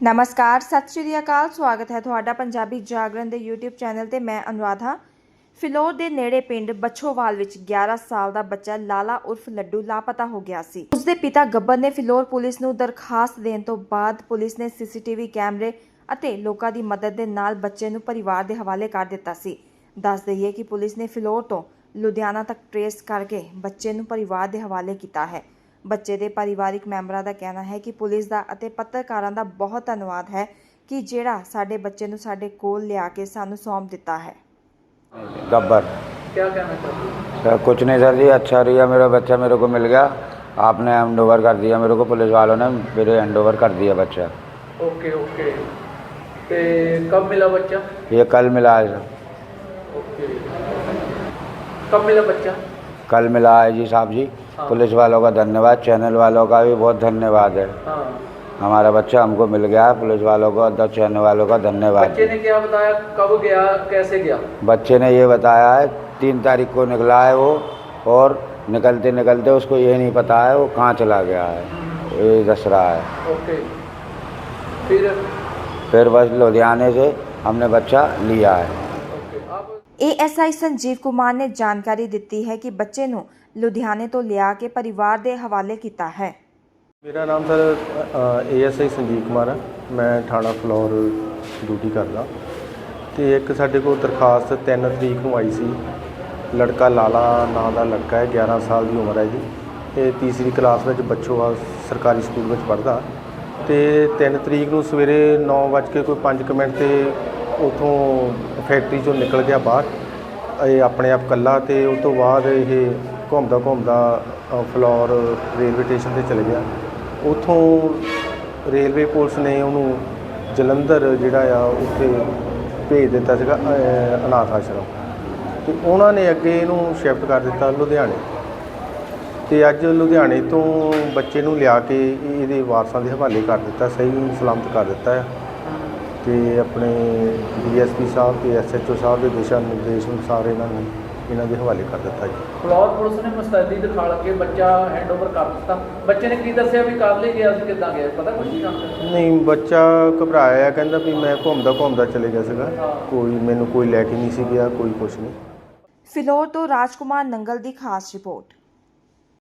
ਨਮਸਕਾਰ, ਸਤਿ ਸ਼੍ਰੀ ਅਕਾਲ, ਸਵਾਗਤ ਹੈ ਤੁਹਾਡਾ ਪੰਜਾਬੀ ਜਾਗਰਣ ਦੇ YouTube ਚੈਨਲ ਤੇ, ਮੈਂ ਅਨੁਰਾਧ। ਫਿਲੌਰ ਦੇ ਨੇੜੇ ਪਿੰਡ ਬੱਛੋਵਾਲ ਵਿੱਚ 11 ਸਾਲ ਦਾ ਬੱਚਾ ਲਾਲਾ ਉਰਫ ਲੱਡੂ ਲਾਪਤਾ ਹੋ ਗਿਆ ਸੀ। ਉਸਦੇ ਪਿਤਾ ਗੱਬਰ ਨੇ ਫਿਲੌਰ ਪੁਲਿਸ ਨੂੰ ਦਰਖਾਸਤ ਦੇਣ ਤੋਂ ਬਾਅਦ ਪੁਲਿਸ ਨੇ ਸੀਸੀਟੀਵੀ ਕੈਮਰੇ ਅਤੇ ਲੋਕਾਂ ਦੀ ਮਦਦ ਦੇ ਨਾਲ ਬੱਚੇ ਨੂੰ ਪਰਿਵਾਰ ਦੇ ਹਵਾਲੇ ਕਰ ਦਿੱਤਾ ਸੀ। ਦੱਸ ਦਈਏ ਕਿ ਪੁਲਿਸ ਨੇ ਫਿਲੌਰ ਤੋਂ ਲੁਧਿਆਣਾ ਤੱਕ ਟਰੇਸ ਕਰਕੇ ਬੱਚੇ ਨੂੰ ਪਰਿਵਾਰ ਦੇ ਹਵਾਲੇ ਕੀਤਾ ਹੈ। ਬੱਚੇ ਦੇ ਪਰਿਵਾਰਿਕ ਮੈਂਬਰਾਂ ਦਾ ਕਹਿਣਾ ਹੈ ਕਿ ਪੁਲਿਸ ਦਾ ਅਤੇ ਪੱਤਰਕਾਰਾਂ ਦਾ ਬਹੁਤ ਧੰਨਵਾਦ ਹੈ ਕਿ ਜਿਹੜਾ ਸਾਡੇ ਬੱਚੇ ਨੂੰ ਸਾਡੇ ਕੋਲ ਲਿਆ ਕੇ ਸਾਨੂੰ ਸੌਂਪ ਦਿੱਤਾ ਹੈ गब्बर क्या कहना चाहते हो सर कुछ नहीं सर जी अच्छा रिया मेरा बच्चा मेरे को मिल गया आपने हैंड ओवर कर दिया मेरे को पुलिस वालों ने मेरे हैंड ओवर कर दिया बच्चा ओके ओके ते कब मिला बच्चा ये कल मिला है सर ओके कब मिला बच्चा कल मिला है जी साहब जी हाँ। पुलिस वालों का धन्यवाद चैनल वालों का भी बहुत धन्यवाद है। हाँ। हमारा बच्चा हमको मिल गया पुलिस वालों को और चैनल वालों का धन्यवाद। बच्चे ने क्या बताया कब गया कैसे गया? बच्चे ने ये बताया है तीन तारीख को निकला है वो और निकलते निकलते उसको ये नहीं पता है वो कहाँ चला गया है ये दस रहा है। ओके। फिर? फिर बस लुधियाने से हमने बच्चा लिया है। ਏਐਸਆਈ ਸੰਜੀਵ ਕੁਮਾਰ ਨੇ ਜਾਣਕਾਰੀ ਦਿੱਤੀ ਹੈ ਕਿ ਬੱਚੇ ਨੂੰ ਲੁਧਿਆਣੇ ਤੋਂ ਲਿਆ ਕੇ ਪਰਿਵਾਰ ਦੇ ਹਵਾਲੇ ਕੀਤਾ ਹੈ। ਮੇਰਾ ਨਾਮ ਸਰ ਏਐਸਆਈ ਸੰਜੀਵ ਕੁਮਾਰ ਹੈ ਮੈਂ ਥਾਣਾ ਫਲੋਰ ਡਿਊਟੀ ਕਰਦਾ। ਤੇ ਇੱਕ ਸਾਡੇ ਕੋਲ ਦਰਖਾਸਤ 3 ਤਰੀਕ ਨੂੰ ਆਈ ਸੀ। ਲੜਕਾ ਲਾਲਾ ਨਾਂ ਦਾ ਲੜਕਾ ਹੈ 11 ਸਾਲ ਦੀ ਉਮਰ ਹੈ ਜੀ। ਇਹ ਤੀਸਰੀ ਕਲਾਸ ਵਿੱਚ ਬੱਚੋਵਾਲ ਸਰਕਾਰੀ ਸਕੂਲ ਵਿੱਚ ਪੜ੍ਹਦਾ। ਤੇ 3 ਤਰੀਕ ਨੂੰ ਸਵੇਰੇ 9:00 ਕੋਈ 5 ਮਿੰਟ ਤੇ ਉਥੋਂ ਫੈਕਟਰੀ ਚੋਂ ਨਿਕਲ ਗਿਆ ਬਾਹਰ। ਇਹ ਆਪਣੇ ਆਪ ਕੱਲਾ ਤੇ ਉਸ ਤੋਂ ਬਾਅਦ ਇਹ ਘੁੰਮਦਾ ਘੁੰਮਦਾ ਅ, ਫਲੋਰ ਰੇਲਵੇ ਸਟੇਸ਼ਨ ਤੇ ਚਲੇ ਗਿਆ। ਉਥੋਂ ਰੇਲਵੇ ਪੁਲਿਸ ਨੇ ਉਹਨੂੰ ਜਲੰਧਰ ਜਿਹੜਾ ਆ ਉੱਥੇ ਭੇਜ ਦਿੱਤਾ ਸੀਗਾ ਅਨਾਥ ਆਸ਼ਰਮ। ਤੇ ਉਹਨਾਂ ਨੇ ਅੱਗੇ ਇਹਨੂੰ ਸ਼ਿਫਟ ਕਰ ਦਿੱਤਾ ਲੁਧਿਆਣੇ। ਤੇ ਅੱਜ ਲੁਧਿਆਣੇ ਤੋਂ ਬੱਚੇ ਨੂੰ ਲਿਆ ਕੇ ਇਹਦੇ ਵਾਰਸਾਂ ਦੇ ਹਵਾਲੇ ਕਰ ਦਿੱਤਾ ਸਹੀ ਸਲਾਮਤ ਕਰ ਦਿੱਤਾ। ਹੈ ਤੇ ਆਪਣੇ ਡੀਐਸਪੀ ਸਾਹਿਬ ਤੇ ਐਸਐਚਓ ਸਾਹਿਬ ਦੇ ਦਿਸ਼ਾ ਨਿਰਦੇਸ਼ ਅਨੁਸਾਰ ਇਹਨਾਂ ਨੂੰ ਇਹਨਾਂ ਦੇ ਹਵਾਲੇ ਕਰ ਦਿੱਤਾ ਜੀ। ਫਲੋਰ ਪੁਲਿਸ ਨੇ ਮੁਸਤੈਦੀ ਦਿਖਾ ਕੇ ਬੱਚਾ ਹੈਂਡਓਵਰ ਕਰ ਦਿੱਤਾ। ਬੱਚੇ ਨੇ ਕੀ ਦੱਸਿਆ ਵੀ ਕਰ ਲਈ ਗਿਆ ਸੀ ਕਿੱਦਾਂ ਗਿਆ? ਪਤਾ ਕੁਝ ਨਹੀਂ ਨਹੀਂ ਬੱਚਾ ਘਬਰਾਇਆ ਕਹਿੰਦਾ ਵੀ ਮੈਂ ਘੁੰਮਦਾ ਘੁੰਮਦਾ ਚਲੇ ਗਿਆ ਸੀਗਾ। ਕੋਈ ਮੈਨੂੰ ਕੋਈ ਲੈ ਕੇ ਨਹੀਂ ਸੀ ਗਿਆ ਕੋਈ ਕੁਛ ਨਹੀਂ। ਫਿਲੌਰ ਤੋਂ ਰਾਜਕੁਮਾਰ ਨੰਗਲ ਦੀ ਖਾਸ ਰਿਪੋਰਟ।